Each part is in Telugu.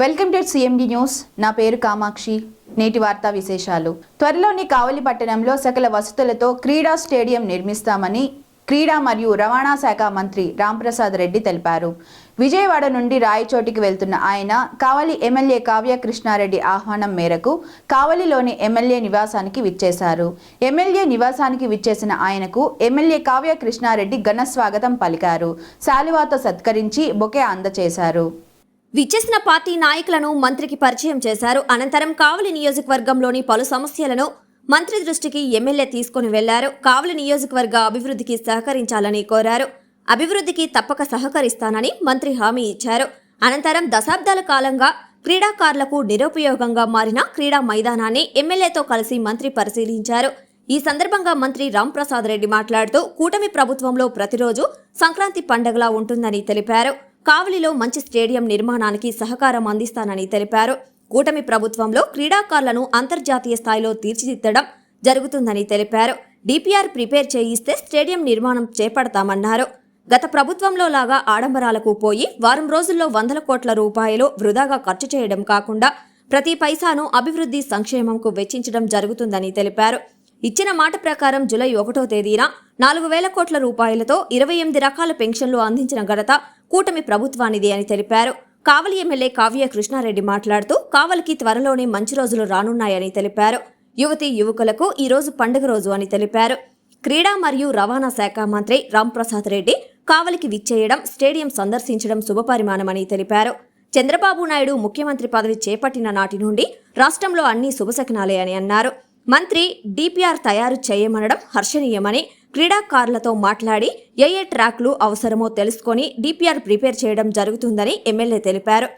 Welcome to CMD news. నా పేరు కామాక్షి. నేటి వార్తా విశేషాలు. త్వరలోని కావలి పట్టణంలో సకల వసతులతో క్రీడా స్టేడియం నిర్మిస్తామని క్రీడా మరియు రవాణా శాఖ మంత్రి రాంప్రసాద్ రెడ్డి తెలిపారు. విజయవాడ నుండి రాయచోటికి వెళ్తున్న ఆయన కావలి ఎమ్మెల్యే కావ్య కృష్ణారెడ్డి ఆహ్వానం మేరకు కావలిలోని ఎమ్మెల్యే నివాసానికి విచ్చేశారు. ఎమ్మెల్యే నివాసానికి విచ్చేసిన ఆయనకు ఎమ్మెల్యే కావ్య కృష్ణారెడ్డి ఘన స్వాగతం పలికారు. శాలువాతో సత్కరించి బొకే అందచేశారు. విచ్చేసిన పార్టీ నాయకులను మంత్రికి పరిచయం చేశారు. అనంతరం కావలి నియోజకవర్గంలోని పలు సమస్యలను మంత్రి దృష్టికి ఎమ్మెల్యే తీసుకుని వెళ్ళారు. కావలి నియోజకవర్గ అభివృద్ధికి సహకరించాలని కోరారు. అభివృద్ధికి తప్పక సహకరిస్తానని మంత్రి హామీ ఇచ్చారు. అనంతరం దశాబ్దాల కాలంగా క్రీడాకారులకు నిరుపయోగంగా మారిన క్రీడా మైదానాన్ని ఎమ్మెల్యేతో కలిసి మంత్రి పరిశీలించారు. ఈ సందర్భంగా మంత్రి రాంప్రసాద్ రెడ్డి మాట్లాడుతూ కూటమి ప్రభుత్వంలో ప్రతిరోజు సంక్రాంతి పండగలా ఉంటుందని తెలిపారు. కావలిలో మంచి స్టేడియం నిర్మాణానికి సహకారం అందిస్తానని తెలిపారు. కూటమి ప్రభుత్వంలో క్రీడాకారులను అంతర్జాతీయ స్థాయిలో తీర్చిదిద్దడం జరుగుతుందని తెలిపారు. డిపిఆర్ ప్రిపేర్ చేయిస్తే స్టేడియం నిర్మాణం చేపడతామన్నారు. గత ప్రభుత్వంలో లాగా ఆడంబరాలకు పోయి వారం రోజుల్లో వందల కోట్ల రూపాయలు వృధాగా ఖర్చు చేయడం కాకుండా ప్రతి పైసాను అభివృద్ధి సంక్షేమంకు వెచ్చించడం జరుగుతుందని తెలిపారు. ఇచ్చిన మాట ప్రకారం జులై ఒకటో తేదీన నాలుగు వేల కోట్ల రూపాయలతో ఇరవై ఎనిమిది రకాల పెన్షన్లు అందించిన ఘనత కూటమి ప్రభుత్వానిది అని తెలిపారు. కావలి ఎమ్మెల్యే కావ్య కృష్ణారెడ్డి మాట్లాడుతూ కావలికి త్వరలోనే మంచి రోజులు రానున్నాయని తెలిపారు. యువతి యువకులకు ఈ రోజు పండుగ రోజు అని తెలిపారు. క్రీడా మరియు రవాణా శాఖ మంత్రి రాంప్రసాద్ రెడ్డి కావలికి విచ్చేయడం స్టేడియం సందర్శించడం శుభపరిమాణమని తెలిపారు. చంద్రబాబు నాయుడు ముఖ్యమంత్రి పదవి చేపట్టిన నాటి నుండి రాష్ట్రంలో అన్ని శుభశకనాలే అని అన్నారు. మంత్రి డిపిఆర్ తయారు చేయమనడం హర్షణీయమని క్రీడాకారులతో మాట్లాడి ఏ ఏ ట్రాక్లు అవసరమో తెలుసుకొని డిపిఆర్ ప్రిపేర్ చేయడం జరుగుతుందని ఎమ్మెల్యే తెలిపారు.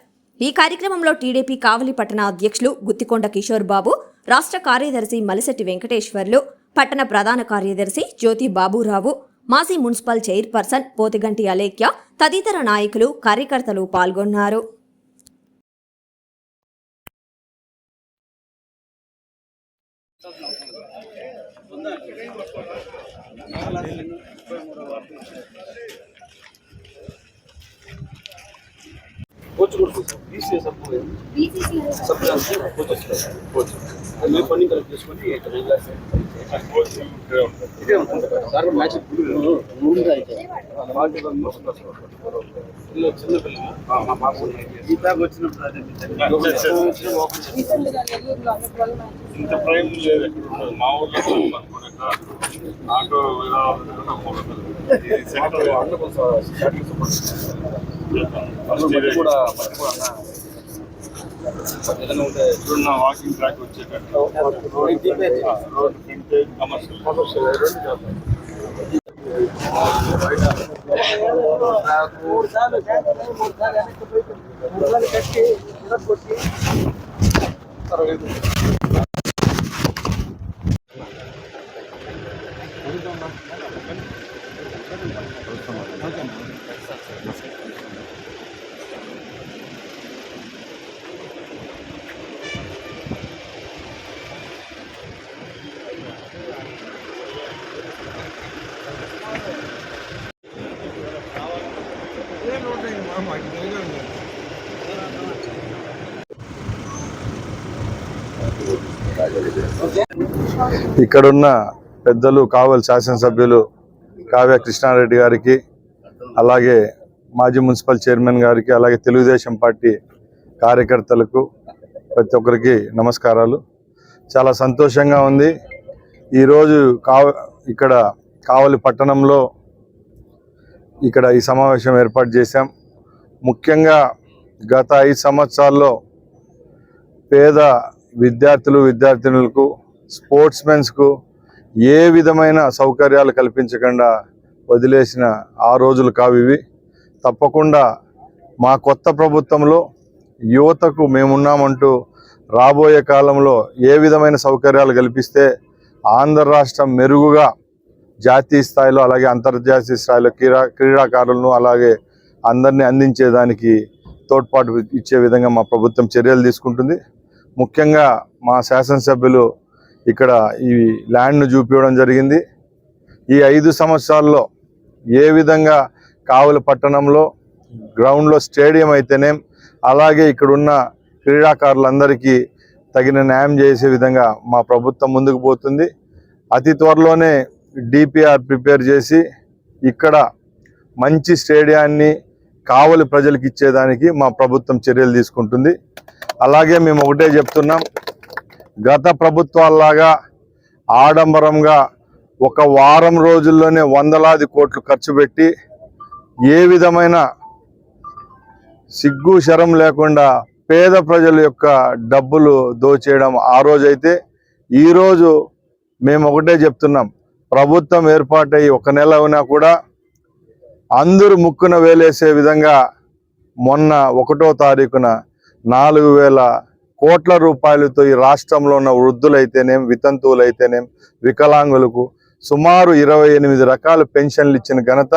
ఈ కార్యక్రమంలో టీడీపీ కావలి పట్టణ అధ్యక్షులు గుత్తికొండ కిషోర్ బాబు రాష్ట్ర కార్యదర్శి మలిశెట్టి వెంకటేశ్వర్లు పట్టణ ప్రధాన కార్యదర్శి జ్యోతి బాబురావు మాజీ మున్సిపల్ చైర్పర్సన్ పోతిగంటి అలేఖ్య తదితర నాయకులు కార్యకర్తలు పాల్గొన్నారు. కోచ్ కొడుతుంది బీసీ సప్లై సప్లై అంటే కోచ్ వస్తుంది కోచ్. మేము ఫండింగ్ కలెక్ట్ చేసుకొని ఇదే ఉంటుంది దాంట్లో మ్యాచ్ చిన్న పిల్లలు మా పాప దాకా వచ్చినప్పుడు ఇంత ప్రైమ్ లేదు మా స్టార్టింగ్ సపోర్ట్ కూడా ఏదైనా ఉంటే చూడండి వాకింగ్ ట్రాక్ వచ్చేటట్టు. రోడ్ ఫ్రంట్ కమర్షియల్ ఇక్కడున్న పెద్దలు కావలి శాసనసభ్యులు కావ్య కృష్ణారెడ్డి గారికి అలాగే మాజీ మున్సిపల్ చైర్మన్ గారికి అలాగే తెలుగుదేశం పార్టీ కార్యకర్తలకు ప్రతి ఒక్కరికి నమస్కారాలు. చాలా సంతోషంగా ఉంది. ఈరోజు కావ ఇక్కడ కావలి పట్టణంలో ఇక్కడ ఈ సమావేశం ఏర్పాటు చేశాం. ముఖ్యంగా గత ఐదు సంవత్సరాల్లో పేద విద్యార్థులు విద్యార్థినులకు స్పోర్ట్స్ మెన్స్కు ఏ విధమైన సౌకర్యాలు కల్పించకుండా వదిలేసిన ఆ రోజులు కావు తప్పకుండా మా కొత్త ప్రభుత్వంలో యువతకు మేమున్నామంటూ రాబోయే కాలంలో ఏ విధమైన సౌకర్యాలు కల్పిస్తే ఆంధ్ర రాష్ట్రం మెరుగుగా జాతీయ స్థాయిలో అలాగే అంతర్జాతీయ స్థాయిలో క్రీడా క్రీడాకారులను అలాగే అందరినీ అందించేదానికి తోడ్పాటు ఇచ్చే విధంగా మా ప్రభుత్వం చర్యలు తీసుకుంటుంది. ముఖ్యంగా మా శాసనసభ్యులు ఇక్కడ ఈ ల్యాండ్ను చూపించడం జరిగింది. ఈ ఐదు సంవత్సరాల్లో ఏ విధంగా కావుల పట్టణంలో గ్రౌండ్లో స్టేడియం అయితేనేం అలాగే ఇక్కడున్న క్రీడాకారులందరికీ తగిన న్యాయం చేసే విధంగా మా ప్రభుత్వం ముందుకు పోతుంది. అతి త్వరలోనే డిపిఆర్ ప్రిపేర్ చేసి ఇక్కడ మంచి స్టేడియాన్ని కావలి ప్రజలకు ఇచ్చేదానికి మా ప్రభుత్వం చర్యలు తీసుకుంటుంది. అలాగే మేము ఒకటే చెప్తున్నాం గత ప్రభుత్వాల్లాగా ఆడంబరంగా ఒక వారం రోజుల్లోనే వందలాది కోట్లు ఖర్చు పెట్టి ఏ విధమైన సిగ్గు శరం లేకుండా పేద ప్రజల యొక్క డబ్బులు దోచేయడం ఆ రోజైతే ఈరోజు మేము ఒకటే చెప్తున్నాం ప్రభుత్వం ఏర్పాటై ఒక నెల అయినా కూడా అందరూ ముక్కున వేలేసే విధంగా మొన్న ఒకటో తారీఖున నాలుగు వేల కోట్ల రూపాయలతో ఈ రాష్ట్రంలో ఉన్న వృద్ధులైతేనేం వితంతువులైతేనేం వికలాంగులకు సుమారు ఇరవై ఎనిమిది రకాల పెన్షన్లు ఇచ్చిన ఘనత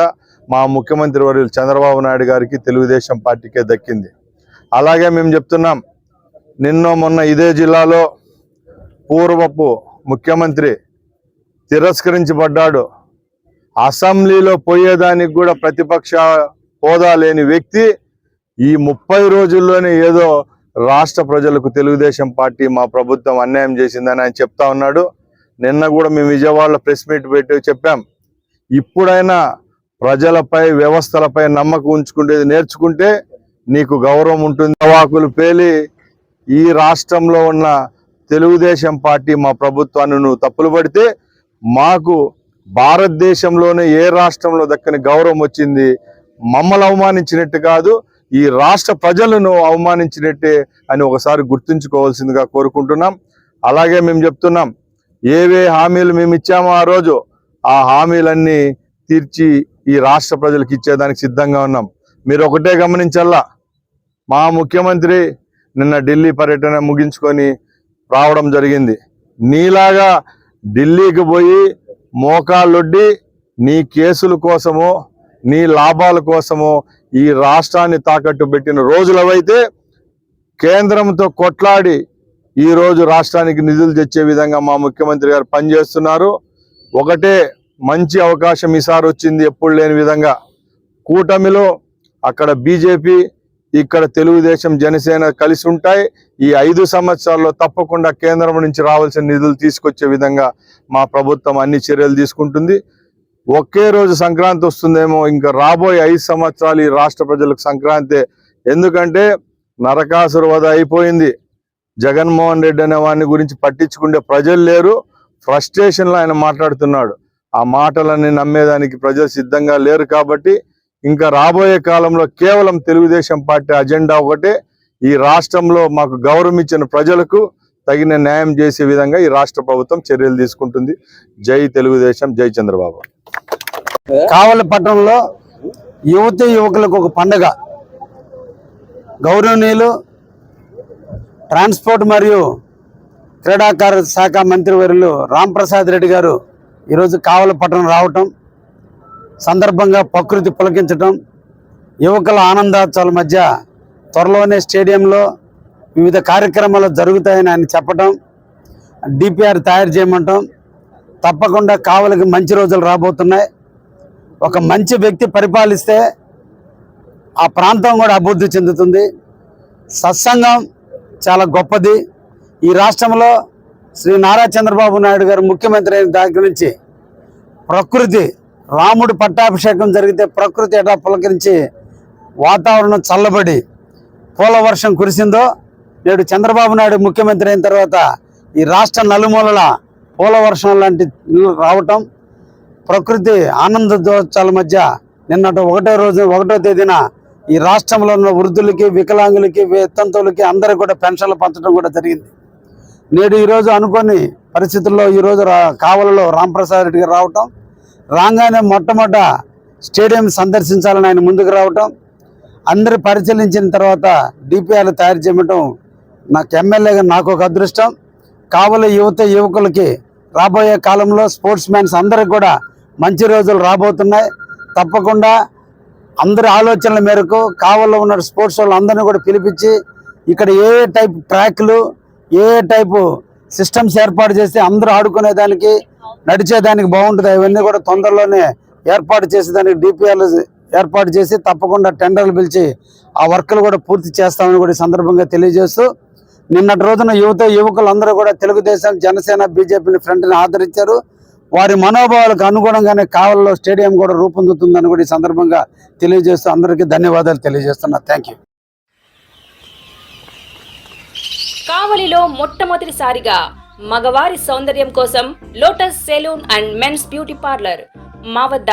మా ముఖ్యమంత్రి వర్యులు చంద్రబాబు నాయుడు గారికి తెలుగుదేశం పార్టీకే దక్కింది. అలాగే మేము చెప్తున్నాం నిన్న మొన్న ఇదే జిల్లాలో పూర్వపు ముఖ్యమంత్రి తిరస్కరించబడ్డాడు. అసెంబ్లీలో పోయేదానికి కూడా ప్రతిపక్ష హోదా లేని వ్యక్తి ఈ ముప్పై రోజుల్లోనే ఏదో రాష్ట్ర ప్రజలకు తెలుగుదేశం పార్టీ మా ప్రభుత్వం అన్యాయం చేసిందని ఆయన చెప్తా ఉన్నాడు. నిన్న కూడా మేము విజయవాడలో ప్రెస్ మీట్ పెట్టి చెప్పాం. ఇప్పుడైనా ప్రజలపై వ్యవస్థలపై నమ్మకం ఉంచుకుంటేది నేర్చుకుంటే నీకు గౌరవం ఉంటుంది. వాకులు పేలి ఈ రాష్ట్రంలో ఉన్న తెలుగుదేశం పార్టీ మా ప్రభుత్వాన్ని నువ్వు తప్పులు పడితే మాకు భారతదేశంలోనే ఏ రాష్ట్రంలో దక్కని గౌరవం వచ్చింది? మమ్మల్ని అవమానించినట్టు కాదు ఈ రాష్ట్ర ప్రజలను అవమానించినట్టే అని ఒకసారి గుర్తుంచుకోవాల్సిందిగా కోరుకుంటున్నాం. అలాగే మేము చెప్తున్నాం ఏవే హామీలు మేము ఇచ్చామో ఆ రోజు ఆ హామీలన్నీ తీర్చి ఈ రాష్ట్ర ప్రజలకు ఇచ్చేదానికి సిద్ధంగా ఉన్నాం. మీరు ఒకటే గమనించల్లా మా ముఖ్యమంత్రి నిన్న ఢిల్లీ పర్యటన ముగించుకొని రావడం జరిగింది. నీలాగా ఢిల్లీకి పోయి మోకాళ్ళొడ్డి నీ కేసుల కోసమో నీ లాభాల కోసమో ఈ రాష్ట్రాన్ని తాకట్టు పెట్టిన రోజులవైతే కేంద్రంతో కొట్లాడి ఈ రోజు రాష్ట్రానికి నిధులు తెచ్చే విధంగా మా ముఖ్యమంత్రి గారు పనిచేస్తున్నారు. ఒకటే మంచి అవకాశం ఈసారి వచ్చింది ఎప్పుడు లేని విధంగా. కూటమిలో అక్కడ బీజేపీ ఇక్కడ తెలుగుదేశం జనసేన కలిసి ఉంటాయి. ఈ ఐదు సంవత్సరాల్లో తప్పకుండా కేంద్రం నుంచి రావాల్సిన నిధులు తీసుకొచ్చే విధంగా మా ప్రభుత్వం అన్ని చర్యలు తీసుకుంటుంది. ఒకే రోజు సంక్రాంతి వస్తుందేమో ఇంకా రాబోయే ఐదు సంవత్సరాలు ఈ రాష్ట్ర ప్రజలకు సంక్రాంతి. ఎందుకంటే నరకాసుర వధ అయిపోయింది. జగన్మోహన్ రెడ్డి అనే వాడిని గురించి పట్టించుకుంటే ప్రజలు లేరు. ఫ్రస్ట్రేషన్లో ఆయన మాట్లాడుతున్నాడు. ఆ మాటలన్నీ నమ్మేదానికి ప్రజలు సిద్ధంగా లేరు కాబట్టి ఇంకా రాబోయే కాలంలో కేవలం తెలుగుదేశం పార్టీ అజెండా ఒకటే. ఈ రాష్ట్రంలో మాకు గౌరవం ఇచ్చిన ప్రజలకు తగిన న్యాయం చేసే విధంగా ఈ రాష్ట్ర ప్రభుత్వం చర్యలు తీసుకుంటుంది. జై తెలుగుదేశం జై చంద్రబాబు. కావలపట్నంలో యువత యువకులకు ఒక పండగ. గౌరవనీయులు ట్రాన్స్పోర్ట్ మరియు క్రీడాకార శాఖ మంత్రివర్యులు రాంప్రసాద్ రెడ్డి గారు ఈరోజు కావలపట్నం పట్టణం రావటం సందర్భంగా ప్రకృతి పులకించటం యువకుల ఆనందోత్సవాల మధ్య త్వరలోనే స్టేడియంలో వివిధ కార్యక్రమాలు జరుగుతాయని ఆయన చెప్పటం డిపిఆర్ తయారు చేయమంటాం తప్పకుండా కావలికి మంచి రోజులు రాబోతున్నాయి. ఒక మంచి వ్యక్తి పరిపాలిస్తే ఆ ప్రాంతం కూడా అభివృద్ధి చెందుతుంది. సత్సంగం చాలా గొప్పది. ఈ రాష్ట్రంలో శ్రీ నారా చంద్రబాబు నాయుడు గారు ముఖ్యమంత్రి అయిన దగ్గర నుంచి ప్రకృతి రాముడు పట్టాభిషేకం జరిగితే ప్రకృతి ఎట్లా పులకరించి వాతావరణం చల్లబడి పూల వర్షం కురిసిందో నేడు చంద్రబాబు నాయుడు ముఖ్యమంత్రి అయిన తర్వాత ఈ రాష్ట్ర నలుమూలల పూల వర్షం లాంటి రావటం ప్రకృతి ఆనందోత్సవాల మధ్య నిన్నటి ఒకటో రోజు ఒకటో తేదీన ఈ రాష్ట్రంలో ఉన్న వృద్ధులకి వికలాంగులకి వితంతువులకి అందరికి కూడా పెన్షన్లు పంచడం కూడా జరిగింది. నేడు ఈరోజు అనుకోని పరిస్థితుల్లో ఈరోజు రా కావలలో రాంప్రసాద్ రెడ్డి గారు రావటం రాగానే మొట్టమొదట స్టేడియం సందర్శించాలని ఆయన ముందుకు రావటం అందరి పరిశీలించిన తర్వాత డిపిఆర్లు తయారు చేయటం నాకు ఎమ్మెల్యేగా నాకు ఒక అదృష్టం. కావలి యువత యువకులకి రాబోయే కాలంలో స్పోర్ట్స్ మ్యాన్స్ అందరికి కూడా మంచి రోజులు రాబోతున్నాయి. తప్పకుండా అందరి ఆలోచనల మేరకు కావల్లో ఉన్న స్పోర్ట్స్ వాళ్ళు కూడా పిలిపించి ఇక్కడ ఏ టైప్ ట్రాక్లు ఏ టైపు సిస్టమ్స్ ఏర్పాటు చేస్తే అందరూ ఆడుకునేదానికి నడిచేదానికి బాగుంటుంది అవన్నీ కూడా తొందరలోనే ఏర్పాటు చేసేదానికి డిపిఆర్లు ఏర్పాటు చేసి తప్పకుండా టెండర్లు పిలిచి ఆ వర్క్లు కూడా పూర్తి చేస్తామని కూడా ఈ సందర్భంగా తెలియజేస్తూ నిన్నటి రోజున యువత యువకులందరూ కూడా తెలుగుదేశం జనసేన బీజేపీని ఫ్రంట్ని ఆదరించారు. వారి మనోభావాలకు అనుగుణంగానే కావల్లో స్టేడియం కూడా రూపొందుతుందని కూడా ఈ సందర్భంగా తెలియజేస్తూ అందరికీ ధన్యవాదాలు తెలియజేస్తున్నా. థ్యాంక్ యూ కావలిలో మొట్టమొదటిసారిగా మగవారి సౌందర్యం కోసం lotus salon and men's beauty parlour మా వద్ద